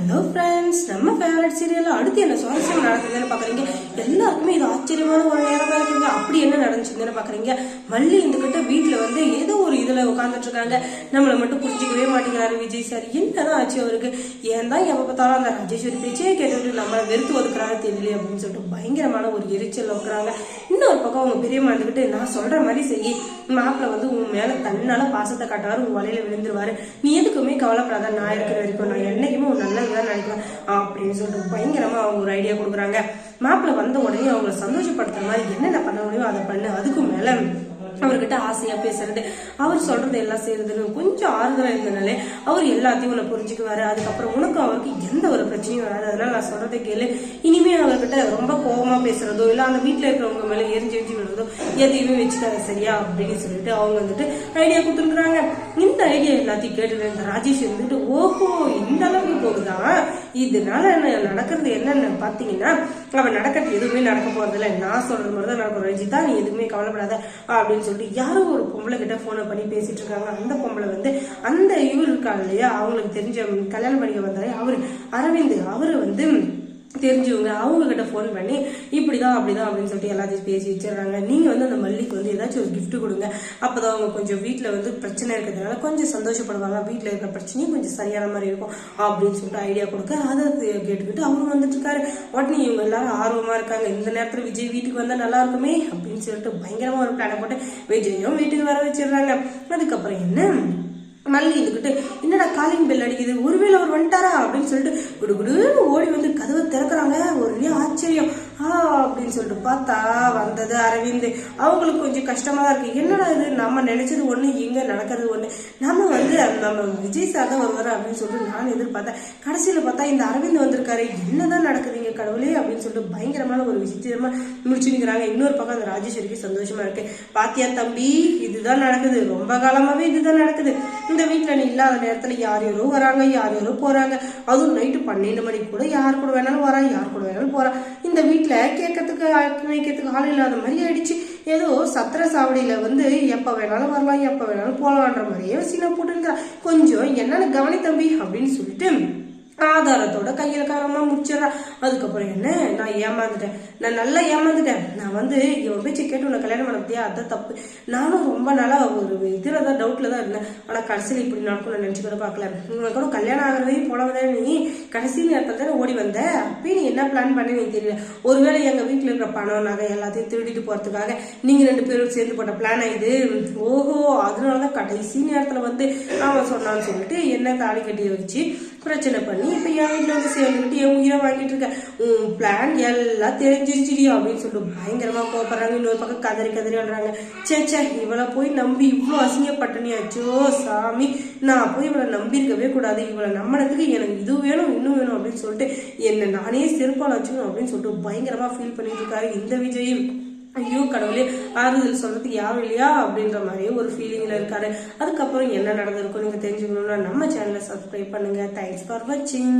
Hello friends நம்ம favourite serial அடுத்து என்ன சுவாரஸ்யம் நடக்குதுன்னு பாக்குறீங்க எல்லாருக்குமே இது ஆச்சரியமான ஒரு நேரமா இருக்குங்க. அப்படி என்ன நடந்துச்சுன்னு பாக்குறீங்க? மல்லி இருந்துகிட்ட வீட்டுல வந்து ஏதோ ஒரு இதுல உட்காந்துட்டு இருக்காங்க. நம்மள மட்டும் புரிஞ்சுக்கவே மாட்டேங்கிறாரு விஜய் சார். என்னதான் ஆச்சு அவருக்கு? ஏன் தான் எப்ப பார்த்தாலும் அந்த ராஜேஸ்வரி பேச்சே கேட்டுட்டு நம்மளை வெறுத்து ஒதுக்குறாரு தெரியல அப்படின்னு சொல்லிட்டு பயங்கரமான ஒரு எரிச்சல் வைக்கிறாங்க இன்னொரு பக்கம் அவங்க பெரியம்மா இருந்துகிட்டு நான் சொல்ற மாதிரி செய்யி. மாப்பிள்ள வந்து உன் மேல தன்னால பாசத்தை காட்டுவாரு உன் வலையில விழுந்துருவாரு. நீ எதுக்குமே கவலைப்படாத நான் இருக்கிற வரைக்கும் நான் என்னைக்குமே உன் நல்லதுதான் நினைக்கிறேன் அப்படின்னு சொல்லிட்டு பயங்கரமா அவங்க ஒரு ஐடியா கொடுக்குறாங்க. மாப்பிள்ள வந்த உடனே அவங்கள சந்தோஷப்படுத்துற மாதிரி என்னென்ன பண்ண முடியுமோ அதை பண்ணி. அதுக்கும் மேல அவர்கிட்ட ஆசையா பேசுறது. அவர் சொல்றது எல்லாம் செய்யறதுன்னு கொஞ்சம் ஆறுதலா இருந்தனாலே அவர் எல்லாத்தையும் உன்னை புரிஞ்சுக்குவாரு. அதுக்கப்புறம் உனக்கும் அவருக்கு எந்த ஒரு பிரச்சனையும் வராது. அதனால நான் சொல்றதை கேளு. இனிமே அவர்கிட்ட ரொம்ப கோபமா பேசுறதோ இல்ல அந்த வீட்டுல இருக்கிறவங்க மேல எரிஞ்சு எரிஞ்சு விடுறதோ எதையுமே வச்சுக்காத சரியா அப்படின்னு சொல்லிட்டு அவங்க வந்துட்டு ஐடியா கொடுத்துருக்குறாங்க. இந்த ஐடியா எல்லாத்தையும் கேட்டு இந்த ராஜேஷ் வந்துட்டு ஓஹோ இந்த இதனால என்ன நடக்கிறது என்னன்னு பாத்தீங்கன்னா அவன் நடக்கிறது எதுவுமே நடக்க போறதில்ல. நான் சொல்றது மாதிரி தான் நடக்கும். ரஞ்சிதா நீ எதுவுமே கவலைப்படாத அப்படின்னு சொல்லிட்டு யாரோ ஒரு பொம்பளை கிட்ட ஃபோனை பண்ணி பேசிட்டு இருக்காங்க. அந்த பொம்பளை வந்து அந்த இவர் இருக்காங்க இல்லையா? அவங்களுக்கு தெரிஞ்ச கல்யாணம் பண்ணிக்க வந்தாரு. அவர் அரவிந்த். அவரு வந்து தெரிஞ்சவங்க அவங்க கிட்ட ஃபோன் பண்ணி இப்படிதான் அப்படிதான் அப்படின்னு சொல்லிட்டு எல்லாத்தையும் பேசி வச்சிடுறாங்க. நீங்க வந்து அந்த மல்லிக்கு வந்து ஏதாச்சும் ஒரு கிஃப்ட் கொடுங்க. அப்பதான் அவங்க கொஞ்சம் வீட்டில் வந்து பிரச்சனை இருக்கிறதுனால கொஞ்சம் சந்தோஷப்படுவாங்க. வீட்டில் இருக்கிற பிரச்சனையும் கொஞ்சம் சரியான மாதிரி இருக்கும் அப்படின்னு சொல்லிட்டு ஐடியா கொடுக்க அதை கேட்டுக்கிட்டு அவரும் வந்துட்டு இருக்காரு. உடனே இவங்க எல்லாரும் ஆர்வமா இருக்காங்க. இந்த நேரத்துல விஜய் வீட்டுக்கு வந்தா நல்லா இருக்குமே அப்படின்னு சொல்லிட்டு பயங்கரமா ஒரு பிளான போட்டு விஜயும் வீட்டுக்கு வர வச்சிடுறாங்க. அதுக்கப்புறம் என்ன? மல்லி இருந்துக்கிட்டு என்னடா காலிங் பெல் அடிக்குது? ஒருவேளை அவர் வந்துட்டாரா? அப்படின்னு சொல்லிட்டு குடுகுடுன்னு ஓடி வந்து கதவை திறக்கிறாங்க. ஒரே ஆச்சரியம். ஆ அப்படின்னு சொல்லிட்டு பார்த்தா வந்தது அரவிந்த். அவங்களுக்கு கொஞ்சம் கஷ்டமா தான் இருக்கு. என்னடா இது? நம்ம நினைச்சது ஒண்ணு இங்க நடக்கிறது ஒண்ணு. நம்ம வந்து நம்ம விஜய் சார் தான் வருவாரு அப்படின்னு சொல்லிட்டு நான் எதிர்பார்த்தேன். கடைசியில பார்த்தா இந்த அரவிந்த் வந்திருக்காரு. என்னதான் நடக்குதுங்க கடவுளே? அப்படின்னு சொல்லிட்டு பயங்கரமான ஒரு விசித்திரமா முடிச்சுங்கிறாங்க இன்னொரு பக்கம் அந்த ராஜேஸ்வரிக்கு சந்தோஷமா இருக்கு. பாத்தியா தம்பி இதுதான் நடக்குது. ரொம்ப காலமாவே இதுதான் நடக்குது. இந்த வீட்டில் நீ இல்லாத நேரத்தில் யார் யாரோ வராங்க யார் யாரோ போகிறாங்க அதுவும் நைட்டு பன்னெண்டு மணிக்கு கூட யார் கூட வேணாலும் வரா யார் கூட வேணாலும் போகிறான் இந்த வீட்டில் கேட்கறதுக்கு வைக்கிறதுக்கு ஆள் இல்லாத மாதிரி ஆயிடுச்சு. ஏதோ சத்திர சாவடியில் வந்து எப்போ வேணாலும் வரலாம் எப்போ வேணாலும் போகலான்ற மாதிரியே சீனை போட்டுருக்கிறான் கொஞ்சம் என்னென்ன கவனி தம்பி அப்படின்னு சொல்லிட்டு ஆதாரத்தோட கையில காரமா முடிச்சிடறா அதுக்கப்புறம் என்ன? நான் ஏமாந்துட்டேன். நான் நல்லா ஏமாந்துட்டேன். நான் வந்து இவன் பேச்சு கேட்டு உன்னை கல்யாணம் பண்ண முடியாது அதான் தப்பு. நானும் ரொம்ப நாளாக ஒரு இதில் தான் டவுட்டில் தான் இருந்தேன். ஆனால் கடைசியில் இப்படி நடக்கும் நான் நினைச்சு கூட பார்க்கல. இவன் கூட கல்யாணம் ஆகிறதையும் போலவதே நீ. கடைசி நேரத்தில் தானே ஓடி வந்த. அப்பயும் நீ என்ன பிளான் பண்ணி நீ தெரியல. ஒருவேளை எங்கள் வீட்டில் இருக்கிற பணம் நகை எல்லாத்தையும் திருடிட்டு போகிறதுக்காக நீங்கள் ரெண்டு பேரும் சேர்ந்து போட்ட பிளான் இது? ஓஹோ அதனால தான் கடைசி நேரத்தில் வந்து அவன் சொன்னான்னு சொல்லிட்டு என்ன தாலி கட்டி வச்சு பிரச்சனை பண்ணி இப்போ என் வீட்டில் வந்து சேர்ந்துக்கிட்டு என் உயிரை வாங்கிட்டு இருக்க உன் பிளான் எல்லாம் தெரிஞ்சிருச்சுடி அப்படின்னு சொல்லிட்டு பயங்கரமா கோபப்படுறாங்க இன்னொரு பக்கம் கதறி கதறி வர்றாங்க சே சே இவளை போய் நம்பி இவ்வளோ அசிங்கப்பட்டனியாச்சோ சாமி நான் போய் இவளை நம்பியிருக்கவே கூடாது. இவளை நம்பினதுக்கு எனக்கு இது வேணும் இன்னும் வேணும் அப்படின்னு சொல்லிட்டு என்ன நானே செருப்பால் வச்சுக்கணும் அப்படின்னு சொல்லிட்டு பயங்கரமா ஃபீல் பண்ணிட்டு இருக்காரு இந்த விஜயும். ஐயோ கடவுளே ஆறுதல் சொல்றதுக்கு யாரும் இல்லையா அப்படின்ற மாதிரியே ஒரு ஃபீலிங்ல இருக்காரு. அதுக்கப்புறம் என்ன நடந்திருக்கும் நீங்க தெரிஞ்சுக்கணும்னா நம்ம சேனலை சப்ஸ்கிரைப் பண்ணுங்க. தேங்க்ஸ் ஃபார் வாட்சிங்